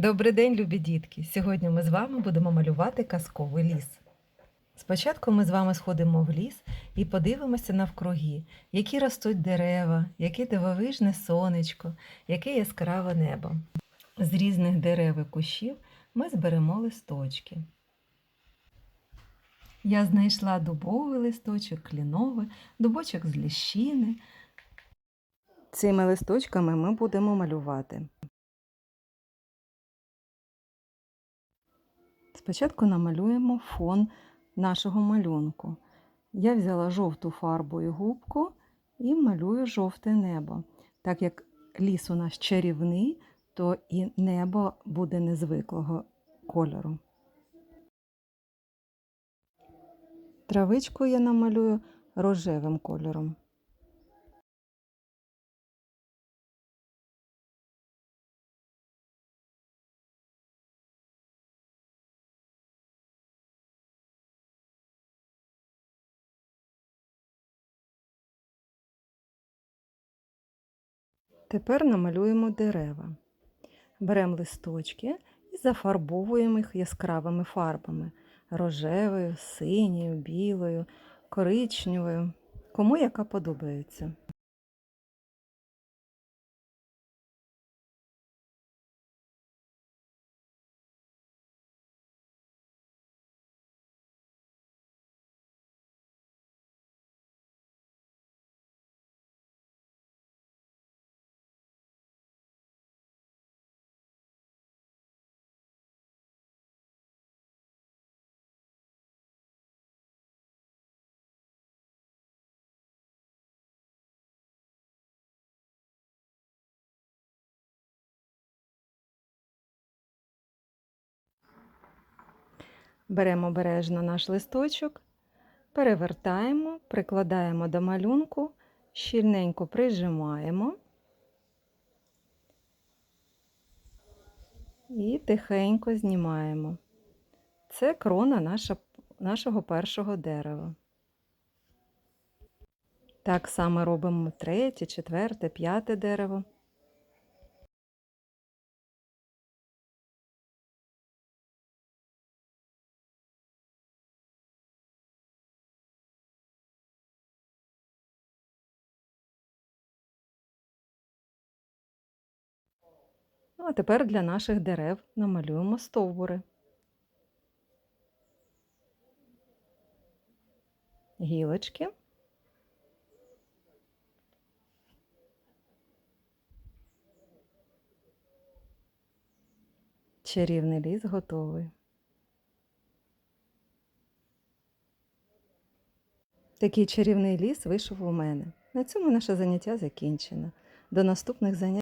Добрий день, любі дітки! Сьогодні ми з вами будемо малювати казковий ліс. Спочатку ми з вами сходимо в ліс і подивимося навкруги, які ростуть дерева, яке дивовижне сонечко, яке яскраве небо. З різних дерев і кущів ми зберемо листочки. Я знайшла дубовий листочок, кліновий, дубочок з ліщини. Цими листочками ми будемо малювати. Спочатку намалюємо фон нашого малюнку. Я взяла жовту фарбу і губку і малюю жовте небо. Так як ліс у нас чарівний, то і небо буде незвиклого кольору. Травичку я намалюю рожевим кольором. Тепер намалюємо дерева. Беремо листочки і зафарбовуємо їх яскравими фарбами рожевою, синьою, білою, коричневою, кому яка подобається. Беремо обережно наш листочок, перевертаємо, прикладаємо до малюнку, щільненько прижимаємо і тихенько знімаємо. Це крона наша, нашого першого дерева. Так само робимо третє, четверте, п'яте дерево. Ну, а тепер для наших дерев намалюємо стовбури. Гілочки. Чарівний ліс готовий. Такий чарівний ліс вийшов у мене. На цьому наше заняття закінчено. До наступних занять.